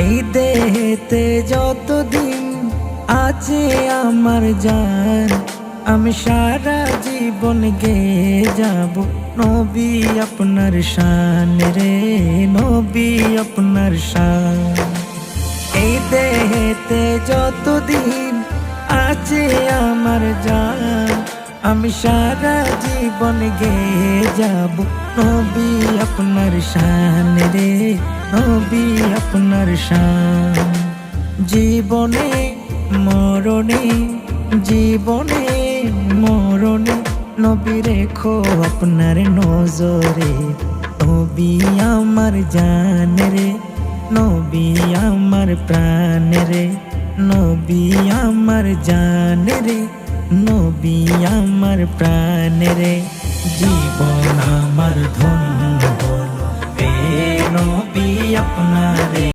এই দেহেতে যতদিন আছে আমার জান, আমি সারা জীবন গেয়ে যাব। নবী আপনার শান রে, নবী আপনার শান। এই দেহেতে যতদিন আছে আমার জান, আমি সারা জীবন গেয়ে যাব। নবী আপনার শান রে নবী আপনার শান। জীবনে, মরণে জীবনে, মরণে, নবী রেখো আপনার নজরে। নবী আমার জান রে, নবী আমার প্রাণ রে, নবী আমার জান রে, নবী আমার প্রাণ রে। জীবন আমার ধন্য হলো এ নবী আপনারে